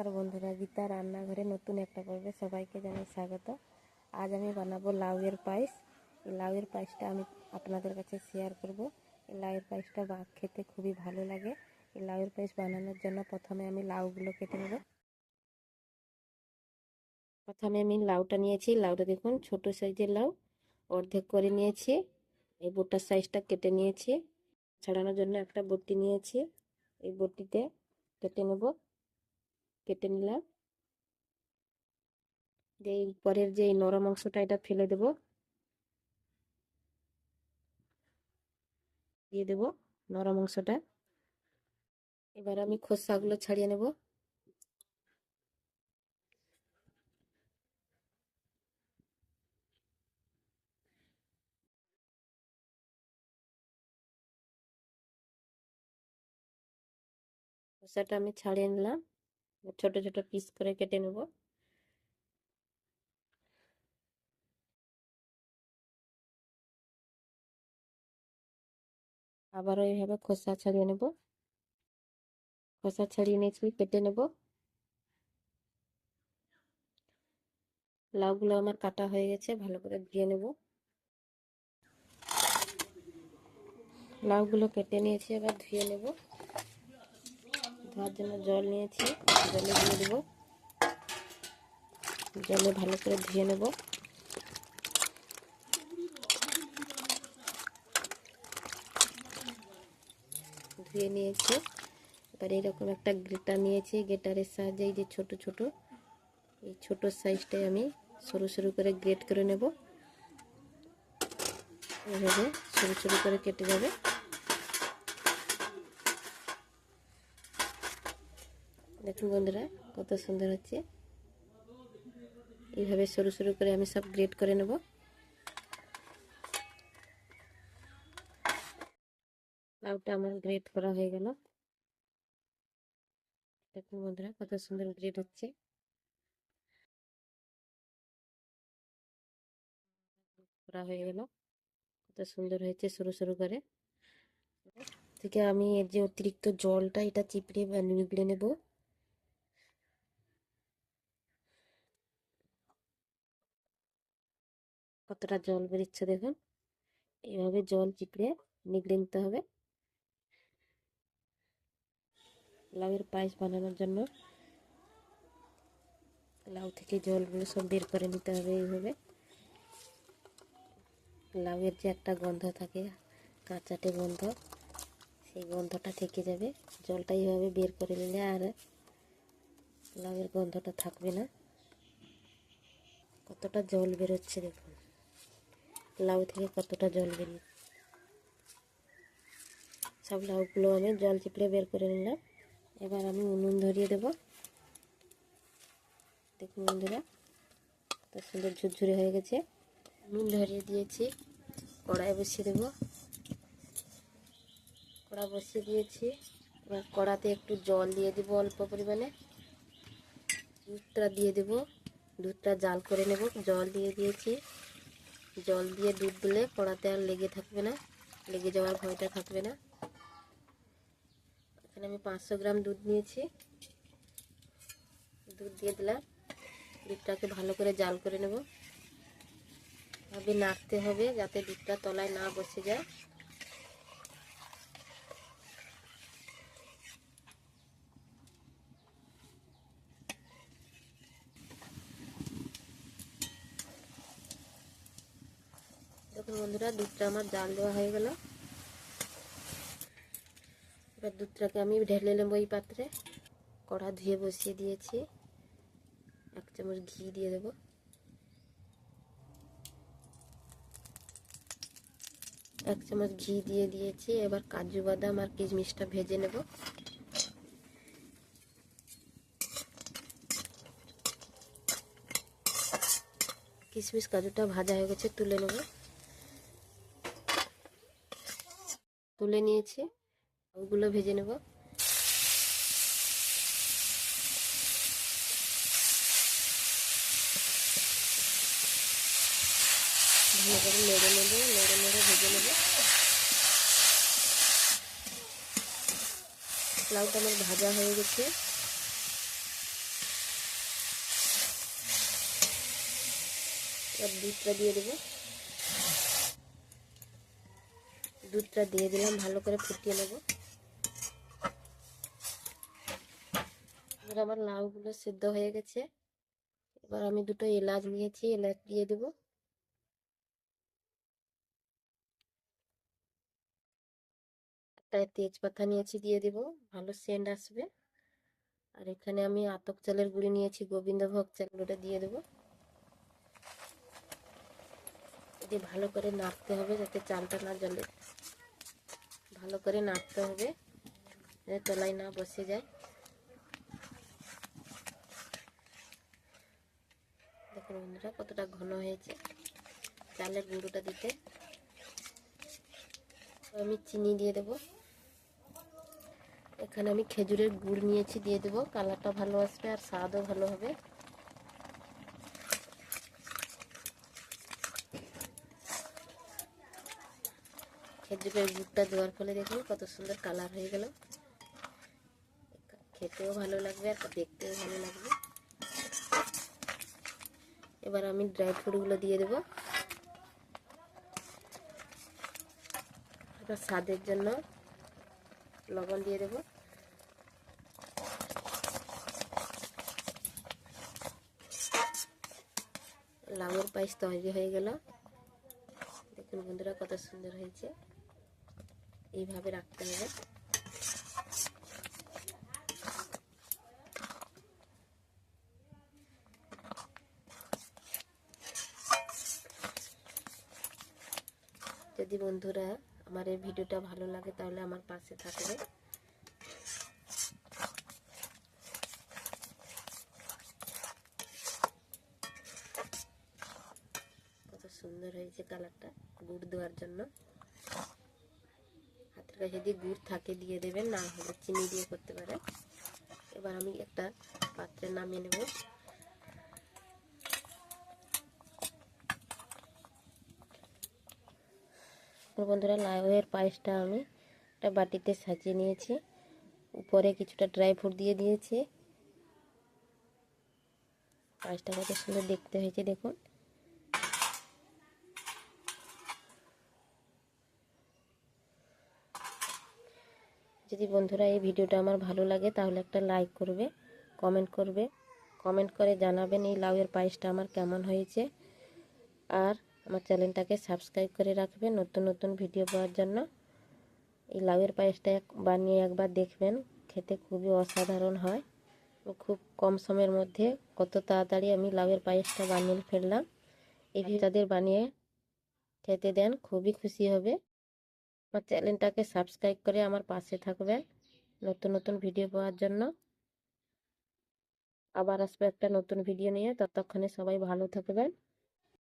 নমস্কার বন্ধুরা, গীতা রান্নাঘরে নতুন একটা পর্বে সবাইকে জানাই স্বাগত। আজ আমি বানাবো লাউয়ের পায়েস। এই লাউয়ের পায়েসটা আমি আপনাদের কাছে শেয়ার করব। এই লাউয়ের পায়েসটা বা, খেতে খুবই ভালো লাগে। এই লাউয়ের পায়েস বানানোর জন্য প্রথমে আমি লাউগুলো কেটে নেব। প্রথমে আমি লাউটা নিয়েছি। লাউটা দেখুন, ছোট সাইজের লাউ। অর্ধেক করে নিয়েছি। এই বোটার সাইজটা কেটে নিয়েছি। ছাড়ানোর জন্য একটা বটি নিয়েছি। এই বটিতে কেটে নেব। কেটে নিলাম। যে পরের যে নরম অংশটা, এটা ফেলে দেব। দিয়ে দেব নরম অংশটা। এবার আমি খোসাগুলো ছাড়িয়ে নেব। খোসাটা আমি ছাড়িয়ে নিলাম। ছোট ছোট পিস করে কেটে নেব। আবারও এইভাবে খোসা ছাড়িয়ে নেব। খোসা ছাড়িয়ে নিয়েছি, কেটে নেব। লাউগুলো আমার কাটা হয়ে গেছে, ভালো করে ধুয়ে নেব। লাউগুলো কেটে নিয়েছি, এবার ধুয়ে নেব। ধোয়ার জন্য জল নিয়েছি। জলে দিয়ে দেবো। জলে ভালো করে ধুয়ে নেব। ধুয়ে নিয়েছি। এবার এরকম একটা গ্রেটার নিয়েছি। গ্রেটারের সাহায্যে এই যে ছোট ছোট, এই ছোট সাইজটাই আমি সরু সরু করে গ্রেট করে নেব। এভাবে সরু সরু করে কেটে যাবে। দেখুন বন্ধুরা? কত সুন্দর হচ্ছে। এইভাবে সরু সরু করে আমি সব গ্রেড করে নেব। লাউটা আমার গ্রেড করা হয়ে গেল। দেখুন বন্ধুরা, কত সুন্দর গ্রেড হচ্ছে। করা হয়ে গেল। কত সুন্দর হয়েছে সরু সরু করে। থেকে আমি এর যে অতিরিক্ত জলটা, এটা চিপড়ে নিগড়ে নেব। কতটা জল বেরোচ্ছে দেখুন। এইভাবে জল চিপড়ে নিগড়ে নিতে হবে। লাউয়ের পায়েস বানানোর জন্য লাউ থেকে জলগুলো সব বের করে নিতে হবে এইভাবে। লাউয়ের যে একটা গন্ধ থাকে, কাঁচাটে গন্ধ, সেই গন্ধটা থেকে যাবে। জলটা এইভাবে বের করে নিলে আর লাউয়ের গন্ধটা থাকবে না। কতটা জল বেরোচ্ছে দেখুন। লাউ থেকে কতটা জল বেরিয়ে সব লাউগুলো আমি জল চিপড়ে বের করে নিলাম। এবার আমি উনুন ধরিয়ে দেব। দেখুন বন্ধুরা, কত সুন্দর ঝুরঝুরে হয়ে গেছে। উনুন ধরিয়ে দিয়েছি, কড়াই বসিয়ে দেব। কড়া বসিয়ে দিয়েছি। এবার কড়াতে একটু জল দিয়ে দেবো অল্প পরিমাণে। দুধটা দিয়ে দেব। দুধটা জাল করে নেব। জল দিয়ে দিয়েছি। জল দিয়ে দুধ দিলে কড়াতে আর লেগে থাকবে না, লেগে যাওয়ার ভয়টা থাকবে না। এখানে আমি পাঁচশো গ্রাম দুধ নিয়েছি। দুধ দিয়ে দিলাম। দুধটাকে ভালো করে জাল করে নেব। ভাবে নাড়তে হবে যাতে দুধটা তলায় না বসে যায়। দেখুন বন্ধুরা, দুধটা আমার জাল দেওয়া হয়ে গেল। এবার দুধটাকে আমি ঢেলে নেব এই পাত্রে। কড়া ধুয়ে বসিয়ে দিয়েছি। এক চামচ ঘি দিয়ে দেব। এক চামচ ঘি দিয়ে দিয়েছি। এবার কাজু বাদাম আর কিশমিশটা ভেজে নেব। কিশমিশ কাজুটা ভাজা হয়ে গেছে, তুলে নেব। তুলে নিয়েছি। ওগুলো ভেজে নেব। ভালো করে নেড়ে নেব নেড়ে নেড়ে ভেজে নেব। লাউটা আমার ভাজা হয়ে গেছে। দুধটা দিয়ে দেবো। দুধটা দিয়ে দিলাম, ভালো করে ফুটিয়ে নেব। এবার আমার লাউগুলো সিদ্ধ হয়ে গেছে। এবার আমি দুটো এলাচ নিয়েছি, এলাচ দিয়ে দেবো। একটা তেজপাতা নিয়েছি দিয়ে দেব, ভালো সেন্ট আসবে। আর এখানে আমি আতক চালের গুঁড়ি নিয়েছি, গোবিন্দভোগ চাল ওটা দিয়ে দেবো। দিয়ে ভালো করে নাড়তে হবে যাতে চালটা না জলে ভালো করে নাড়তে হবে তলায় না বসে যায়। দেখুন বন্ধুরা, কতটা ঘন হয়েছে। চালের গুঁড়োটা দিতে আমি চিনি দিয়ে দেব। এখানে আমি খেজুরের গুড় নিয়েছি, দিয়ে দেব। কালারটা ভালো আসবে আর স্বাদও ভালো হবে। খেজুরের গুড়টা দেওয়ার ফলে দেখুন কত সুন্দর কালার হয়ে গেল। খেতেও ভালো লাগবে আর দেখতেও ভালো লাগবে। এবার আমি ড্রাই ফ্রুটগুলো দিয়ে দেবো। এবার স্বাদের জন্য লবণ দিয়ে দেবো। লাউয়ের পায়েস তৈরি হয়ে গেল। দেখুন বন্ধুরা কত সুন্দর হয়েছে। এইভাবে রাখতে হবে। যদি বন্ধুরা আমার এই ভিডিওটা ভালো লাগে তাহলে আমার পাশে থাকবে। কত সুন্দর হয়েছে কালারটা গুড় দেওয়ার জন্য। কাছে যদি গুড় থাকে দিয়ে দেবেন, না হলে চিনি দিয়ে করতে পারেন। এবার আমি একটা পাত্রে নামিয়ে নেব। বন্ধুরা লাউয়ের পায়েসটা আমি একটা বাটিতে সাজিয়ে নিয়েছি। উপরে কিছুটা ড্রাই ফ্রুট দিয়ে দিয়েছি। পায়েসটা কত সুন্দর দেখতে হয়েছে, দেখুন। যদি বন্ধুরা এই ভিডিওটা আমার ভালো লাগে, তাহলে একটা লাইক করবে কমেন্ট করবে। কমেন্ট করে জানাবেন এই লাউয়ের পায়েসটা আমার কেমন হয়েছে। আর আমার চ্যানেলটাকে সাবস্ক্রাইব করে রাখবে নতুন নতুন ভিডিও পাওয়ার জন্য। এই লাউয়ের পায়েসটা এক বানিয়ে একবার দেখবেন, খেতে খুবই অসাধারণ হয়। খুব কম সময়ের মধ্যে কত তাড়াতাড়ি আমি লাউয়ের পায়েসটা বানিয়ে ফেললাম। এই ভিডিও তাদের বানিয়ে খেতে দেন, খুবই খুশি হবে। আমার চ্যানেলটাকে সাবস্ক্রাইব করে আমার পাশে থাকবেন। নতুন নতুন ভিডিও পাওয়ার জন্য। আবার আসবে একটা নতুন ভিডিও নিয়ে। ততক্ষণে সবাই ভালো থাকবেন।